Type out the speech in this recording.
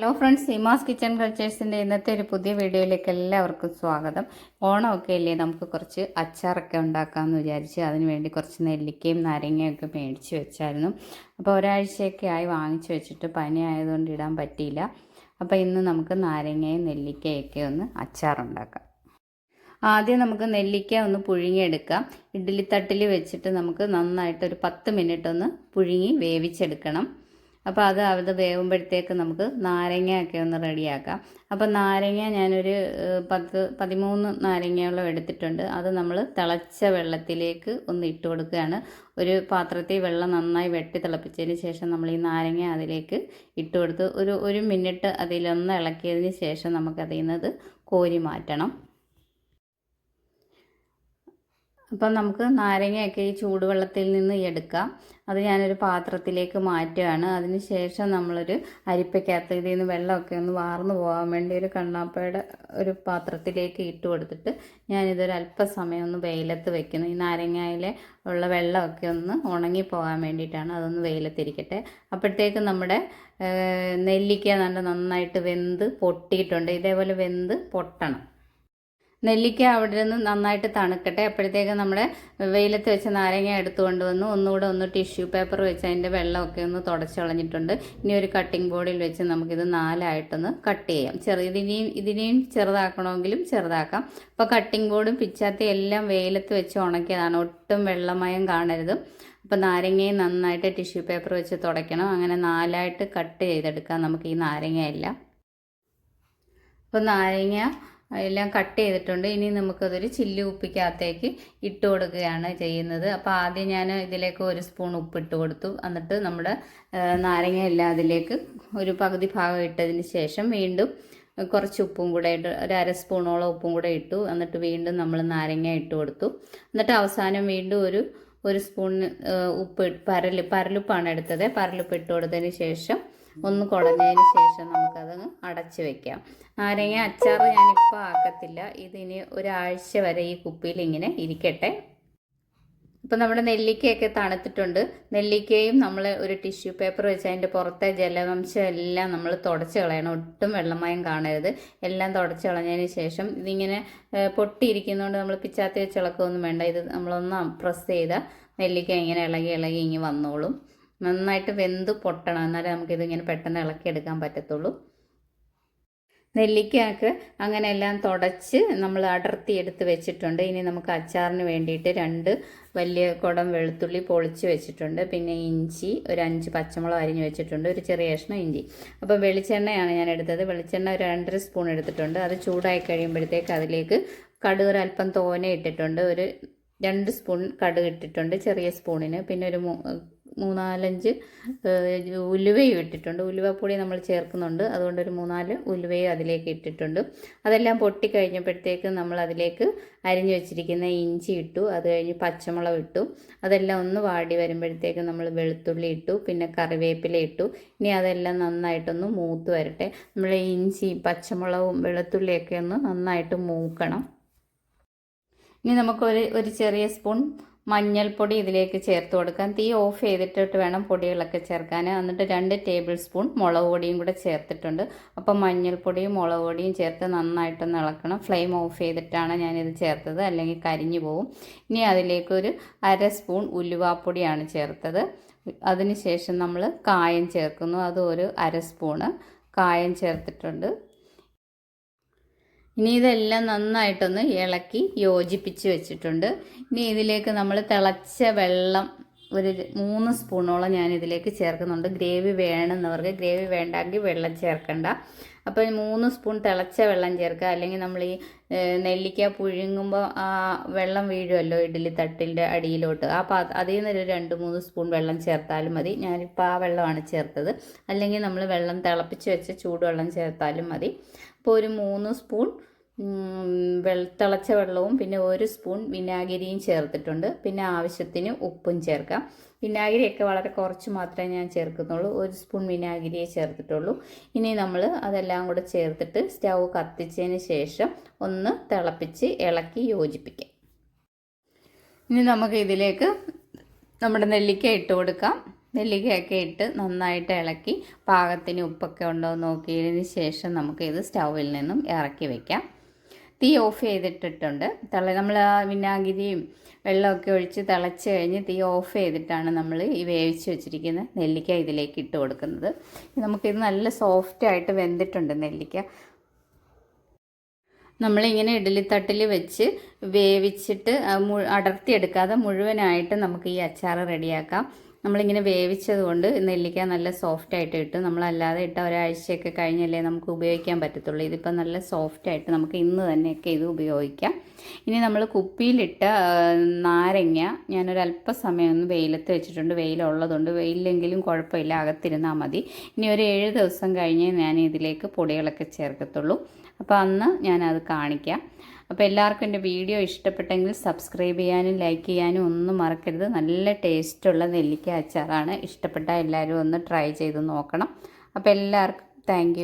Hello friends Seema's kitchen കൾച്ചേഴ്സിന്റെ ഇന്നത്തെ ഒരു പുതിയ വീഡിയോയിലേക്ക് എല്ലാവർക്കും സ്വാഗതം. ഓണമൊക്കെ അല്ലേ? നമുക്ക് കുറച്ച് അച്ചാറൊക്കെ ഉണ്ടാക്കാമെന്ന് വിചാരിച്ച് അതിനുവേണ്ടി കുറച്ച് നെല്ലിക്കയും നാരങ്ങയും ഒക്കെ മേടിച്ച് വെച്ചായിരുന്നു. അപ്പോൾ ഒരാഴ്ചയൊക്കെ ആയി വാങ്ങിച്ചു വെച്ചിട്ട് പനി ആയതുകൊണ്ട് ഇടാൻ പറ്റിയില്ല. അപ്പോൾ ഇന്ന് നമുക്ക് നാരങ്ങയും നെല്ലിക്കയൊക്കെ ഒന്ന് അച്ചാറുണ്ടാക്കാം. ആദ്യം നമുക്ക് നെല്ലിക്ക ഒന്ന് പുഴുങ്ങിയെടുക്കാം. ഇഡ്ഡലിത്തട്ടിൽ വെച്ചിട്ട് നമുക്ക് നന്നായിട്ട് ഒരു പത്ത് മിനിറ്റ് ഒന്ന് പുഴുങ്ങി വേവിച്ചെടുക്കണം. അപ്പോൾ അത് അത് വേവുമ്പോഴത്തേക്ക് നമുക്ക് നാരങ്ങയൊക്കെ ഒന്ന് റെഡിയാക്കാം. അപ്പോൾ നാരങ്ങ ഞാനൊരു പത്ത് പതിമൂന്ന് നാരങ്ങയോളം എടുത്തിട്ടുണ്ട്. അത് നമ്മൾ തിളച്ച വെള്ളത്തിലേക്ക് ഒന്ന് ഇട്ട് കൊടുക്കുകയാണ്. ഒരു പാത്രത്തിൽ വെള്ളം നന്നായി വെട്ടി തിളപ്പിച്ചതിന് ശേഷം നമ്മൾ ഈ നാരങ്ങ അതിലേക്ക് ഇട്ട് കൊടുത്ത് ഒരു ഒരു മിനിറ്റ് അതിലൊന്ന് ഇളക്കിയതിന് ശേഷം നമുക്കതിൽ നിന്നത് കോരി മാറ്റണം. അപ്പം നമുക്ക് നാരങ്ങയൊക്കെ ഈ ചൂടുവെള്ളത്തിൽ നിന്ന് എടുക്കാം. അത് ഞാനൊരു പാത്രത്തിലേക്ക് മാറ്റുകയാണ്. അതിന് ശേഷം നമ്മളൊരു അരിപ്പയ്ക്കകത്ത് ഇതിൽ നിന്ന് വെള്ളമൊക്കെ ഒന്ന് വാർന്നു പോകാൻ വേണ്ടി ഒരു കണ്ണാപ്പയുടെ ഒരു പാത്രത്തിലേക്ക് ഇട്ട് കൊടുത്തിട്ട് ഞാനിതൊരു അല്പസമയം ഒന്ന് വെയിലത്ത് വെക്കുന്നു. ഈ നാരങ്ങയിലെ ഉള്ള വെള്ളമൊക്കെ ഒന്ന് ഉണങ്ങി പോകാൻ വേണ്ടിയിട്ടാണ് അതൊന്ന് വെയിലത്തിരിക്കട്ടെ. അപ്പോഴത്തേക്ക് നമ്മുടെ നെല്ലിക്ക നല്ല നന്നായിട്ട് വെന്ത് പൊട്ടിയിട്ടുണ്ട്. ഇതേപോലെ വെന്ത് പൊട്ടണം. നെല്ലിക്ക അവിടെ നിന്ന് നന്നായിട്ട് തണുക്കട്ടെ. അപ്പോഴത്തേക്ക് നമ്മൾ വെയിലത്ത് വെച്ച നാരങ്ങ എടുത്തു കൊണ്ടുവന്ന്. ഒന്നുകൂടെ ഒന്ന് ടിഷ്യൂ പേപ്പർ വെച്ച് അതിന്റെ വെള്ളമൊക്കെ ഒന്ന് തുടച്ചുകളഞ്ഞിട്ടുണ്ട് ഇനി ഒരു കട്ടിംഗ് ബോർഡിൽ വെച്ച് നമുക്കിത് നാലായിട്ടൊന്ന് കട്ട് ചെയ്യാം. ചെറിയ ഇതിനെയും ഇതിനെയും ചെറുതാക്കണമെങ്കിലും ചെറുതാക്കാം. അപ്പോൾ കട്ടിംഗ് ബോർഡും പിച്ചാത്തി എല്ലാം വെയിലത്ത് വെച്ച് ഉണക്കിയതാണ്. ഒട്ടും വെള്ളമയം കാണരുത്. അപ്പോൾ നാരങ്ങയും നന്നായിട്ട് ടിഷ്യൂ പേപ്പർ വെച്ച് തുടയ്ക്കണം. അങ്ങനെ നാലായിട്ട് കട്ട് ചെയ്തെടുക്കാം നമുക്ക് ഈ നാരങ്ങയെല്ലാം. അപ്പോൾ നാരങ്ങ എല്ലാം കട്ട് ചെയ്തിട്ടുണ്ട്. ഇനി നമുക്കതൊരു ചില്ലി ഉപ്പിക്കകത്തേക്ക് ഇട്ട് കൊടുക്കുകയാണ് ചെയ്യുന്നത്. അപ്പോൾ ആദ്യം ഞാൻ ഇതിലേക്ക് ഒരു സ്പൂൺ ഉപ്പ് ഇട്ട് കൊടുത്തു. എന്നിട്ട് നമ്മുടെ നാരങ്ങ എല്ലാം അതിലേക്ക് ഒരു പകുതി ഭാഗം ഇട്ടതിന് ശേഷം വീണ്ടും കുറച്ച് ഉപ്പും കൂടെ ഇട്ട് ഒരു അര സ്പൂണോളം ഉപ്പും കൂടെ ഇട്ടു. എന്നിട്ട് വീണ്ടും നമ്മൾ നാരങ്ങ ഇട്ട് കൊടുത്തു. എന്നിട്ട് അവസാനം വീണ്ടും ഒരു ഒരു സ്പൂൺ ഉപ്പ് പരൽ പരലുപ്പാണ് എടുത്തത്. പരലുപ്പ് ഇട്ട് കൊടുത്തതിന് ശേഷം ഒന്ന് കുടഞ്ഞതിന് ശേഷം നമുക്കത് അടച്ച് വെക്കാം. നാരങ്ങ അച്ചാർ ഞാനിപ്പോൾ ആക്കത്തില്ല. ഇതിന് ഒരാഴ്ച വരെ ഈ കുപ്പിയിൽ ഇങ്ങനെ ഇരിക്കട്ടെ. ഇപ്പം നമ്മുടെ നെല്ലിക്കയൊക്കെ തണുത്തിട്ടുണ്ട്. നെല്ലിക്കയും നമ്മൾ ഒരു ടിഷ്യൂ പേപ്പർ വെച്ച് അതിന്റെ പുറത്തെ ജലവംശം എല്ലാം നമ്മൾ തുടച്ച് കളയണം. ഒട്ടും വെള്ളമയം കാണരുത്. എല്ലാം തുടച്ച് കളഞ്ഞതിന് ശേഷം ഇതിങ്ങനെ പൊട്ടിയിരിക്കുന്നതുകൊണ്ട് നമ്മൾ പിച്ചാത്തി വെച്ച് ഇളക്കൊന്നും വേണ്ട. ഇത് നമ്മളൊന്ന് പ്രസ് ചെയ്താൽ നെല്ലിക്ക ഇങ്ങനെ ഇളകി ഇളകി ഇങ്ങനെ വന്നോളും. നന്നായിട്ട് വെന്ത് പൊട്ടണം. എന്നാലേ നമുക്കിതിങ്ങനെ പെട്ടെന്ന് ഇളക്കിയെടുക്കാൻ പറ്റത്തുള്ളൂ. നെല്ലിക്കയൊക്കെ അങ്ങനെ എല്ലാം തുടച്ച് നമ്മൾ അടർത്തി എടുത്ത് വെച്ചിട്ടുണ്ട്. ഇനി നമുക്ക് അച്ചാറിന് വേണ്ടിയിട്ട് രണ്ട് വലിയ കുടം വെളുത്തുള്ളി പൊളിച്ച് വെച്ചിട്ടുണ്ട്. പിന്നെ ഇഞ്ചി ഒരു അഞ്ച് പച്ചമുളക് അരിഞ്ഞ് വെച്ചിട്ടുണ്ട്. ഒരു ചെറിയ കഷ്ണം ഇഞ്ചി. അപ്പോൾ വെളിച്ചെണ്ണയാണ് ഞാൻ എടുത്തത്. വെളിച്ചെണ്ണ ഒരു രണ്ടര സ്പൂൺ എടുത്തിട്ടുണ്ട്. അത് ചൂടായി കഴിയുമ്പോഴത്തേക്ക് അതിലേക്ക് കടുക് അല്പം തോനെ ഇട്ടിട്ടുണ്ട്. ഒരു രണ്ട് സ്പൂൺ കടുക് ഇട്ടിട്ടുണ്ട് ചെറിയ സ്പൂണിന്. പിന്നെ ഒരു മൂന്നാലഞ്ച് ഉലുവയും ഇട്ടിട്ടുണ്ട്. ഉലുവപ്പൊടി നമ്മൾ ചേർക്കുന്നുണ്ട്. അതുകൊണ്ട് ഒരു മൂന്നാൽ ഉലുവയും അതിലേക്ക് ഇട്ടിട്ടുണ്ട്. അതെല്ലാം പൊട്ടി കഴിഞ്ഞപ്പോഴത്തേക്ക് നമ്മൾ അതിലേക്ക് അരിഞ്ഞു വെച്ചിരിക്കുന്ന ഇഞ്ചി ഇട്ടു. അത് കഴിഞ്ഞ് പച്ചമുളക് ഇട്ടു. അതെല്ലാം ഒന്ന് വാടി വരുമ്പോഴത്തേക്ക് നമ്മൾ വെളുത്തുള്ളി ഇട്ടു. പിന്നെ കറിവേപ്പില ഇട്ടു. ഇനി അതെല്ലാം നന്നായിട്ടൊന്ന് മൂത്ത് വരട്ടെ. നമ്മൾ ഇഞ്ചി പച്ചമുളകും വെളുത്തുള്ളിയൊക്കെ ഒന്ന് നന്നായിട്ട് മൂക്കണം. ഇനി നമുക്കൊരു ഒരു ചെറിയ സ്പൂൺ മഞ്ഞൾപ്പൊടി ഇതിലേക്ക് ചേർത്ത് കൊടുക്കാം. തീ ഓഫ് ചെയ്തിട്ടിട്ട് വേണം പൊടികളൊക്കെ ചേർക്കാൻ. എന്നിട്ട് രണ്ട് ടേബിൾ സ്പൂൺ മുളക് പൊടിയും കൂടെ ചേർത്തിട്ടുണ്ട്. അപ്പം മഞ്ഞൾപ്പൊടിയും മുളക് പൊടിയും ചേർത്ത് നന്നായിട്ടൊന്ന് ഇളക്കണം. ഫ്ലെയിം ഓഫ് ചെയ്തിട്ടാണ് ഞാനിത് ചേർത്തത്. അല്ലെങ്കിൽ കരിഞ്ഞു പോകും. ഇനി അതിലേക്ക് ഒരു അര സ്പൂൺ ഉലുവാപ്പൊടിയാണ് ചേർത്തത്. അതിനുശേഷം നമ്മൾ കായം ചേർക്കുന്നു. അത് ഒരു അര സ്പൂണ് കായം ചേർത്തിട്ടുണ്ട്. ഇനി ഇതെല്ലാം നന്നായിട്ടൊന്ന് ഇളക്കി യോജിപ്പിച്ച് വെച്ചിട്ടുണ്ട്. ഇനി ഇതിലേക്ക് നമ്മൾ തിളച്ച വെള്ളം ഒരു മൂന്ന് സ്പൂണോളം ഞാൻ ഇതിലേക്ക് ചേർക്കുന്നുണ്ട്. ഗ്രേവി വേണമെന്നവർക്ക് ഗ്രേവി വേണ്ടെങ്കിൽ വെള്ളം ചേർക്കണ്ട. അപ്പോൾ മൂന്ന് സ്പൂൺ തിളച്ച വെള്ളം ചേർക്കുക. അല്ലെങ്കിൽ നമ്മൾ ഈ നെല്ലിക്ക പുഴുങ്ങുമ്പോൾ ആ വെള്ളം വീഴുമല്ലോ ഇഡ്ഡലി തട്ടിന്റെ അടിയിലോട്ട്. പാ അതിൽ നിന്ന് ഒരു രണ്ട് മൂന്ന് സ്പൂൺ വെള്ളം ചേർത്താലും മതി. ഞാനിപ്പോൾ ആ വെള്ളമാണ് ചേർത്തത്. അല്ലെങ്കിൽ നമ്മൾ വെള്ളം തിളപ്പിച്ച് വെച്ച ചൂടുവെള്ളം ചേർത്താലും മതി. അപ്പോൾ ഒരു മൂന്ന് സ്പൂൺ തിളച്ച വെള്ളവും പിന്നെ ഒരു സ്പൂൺ വിനാഗിരിയും ചേർത്തിട്ടുണ്ട്. പിന്നെ ആവശ്യത്തിന് ഉപ്പും ചേർക്കാം. വിനാഗിരിയൊക്കെ വളരെ കുറച്ച് മാത്രമേ ഞാൻ ചേർക്കുന്നുള്ളൂ. ഒരു സ്പൂൺ വിനാഗിരിയെ ചേർത്തിട്ടുള്ളൂ. ഇനി നമ്മൾ അതെല്ലാം കൂടെ ചേർത്തിട്ട് സ്റ്റൗ കത്തിച്ചതിന് ശേഷം ഒന്ന് തിളപ്പിച്ച് ഇളക്കി യോജിപ്പിക്കാം. ഇനി നമുക്ക് ഇതിലേക്ക് നമ്മുടെ നെല്ലിക്ക ഇട്ട് കൊടുക്കാം. നെല്ലിക്കയൊക്കെ ഇട്ട് നന്നായിട്ട് ഇളക്കി പാകത്തിന് ഉപ്പൊക്കെ ഉണ്ടോ നോക്കിയതിന് ശേഷം നമുക്ക് ഇത് സ്റ്റൗവിൽ നിന്നും ഇറക്കി വെക്കാം. തീ ഓഫ് ചെയ്തിട്ടിട്ടുണ്ട്. തിള നമ്മൾ വിനാഗിരിയും വെള്ളമൊക്കെ ഒഴിച്ച് തിളച്ച് കഴിഞ്ഞ് തീ ഓഫ് ചെയ്തിട്ടാണ് നമ്മൾ ഈ വേവിച്ച് വെച്ചിരിക്കുന്ന നെല്ലിക്ക ഇതിലേക്ക് ഇട്ട് കൊടുക്കുന്നത്. നമുക്കിത് നല്ല സോഫ്റ്റായിട്ട് വെന്തിട്ടുണ്ട് നെല്ലിക്ക. നമ്മളിങ്ങനെ ഇഡലിത്തട്ടിൽ വെച്ച് വേവിച്ചിട്ട് അടർത്തിയെടുക്കാതെ മുഴുവനായിട്ട് നമുക്ക് ഈ അച്ചാർ റെഡിയാക്കാം. നമ്മളിങ്ങനെ വേവിച്ചത് കൊണ്ട് നെല്ലിക്ക നല്ല സോഫ്റ്റ് ആയിട്ട് കിട്ടും നമ്മളല്ലാതെ ഇട്ട ഒരാഴ്ചയൊക്കെ കഴിഞ്ഞല്ലേ നമുക്ക് ഉപയോഗിക്കാൻ പറ്റത്തുള്ളൂ. ഇതിപ്പോൾ നല്ല സോഫ്റ്റ് ആയിട്ട് നമുക്ക് ഇന്ന് തന്നെയൊക്കെ ഇത് ഉപയോഗിക്കാം. ഇനി നമ്മൾ കുപ്പിയിലിട്ട നാരങ്ങ ഞാനൊരല്പ സമയം ഒന്ന് വെയിലത്ത് വെച്ചിട്ടുണ്ട്. വെയിലുള്ളതുകൊണ്ട് വെയിലെങ്കിലും കുഴപ്പമില്ല അകത്തിരുന്നാൽ മതി. ഇനി ഒരു ഏഴ് ദിവസം കഴിഞ്ഞേ ഞാൻ ഇതിലേക്ക് പൊടികളൊക്കെ ചേർക്കത്തുള്ളൂ. അപ്പോൾ അന്ന് ഞാനത് കാണിക്കാം. അപ്പോൾ എല്ലാവർക്കും എന്റെ വീഡിയോ ഇഷ്ടപ്പെട്ടെങ്കിൽ സബ്സ്ക്രൈബ് ചെയ്യാനും ലൈക്ക് ചെയ്യാനും ഒന്നും മറക്കരുത്. നല്ല ടേസ്റ്റുള്ള നെല്ലിക്ക അച്ചാറാണ്. ഇഷ്ടപ്പെട്ട എല്ലാവരും ഒന്ന് ട്രൈ ചെയ്ത് നോക്കണം. അപ്പോൾ എല്ലാവർക്കും താങ്ക്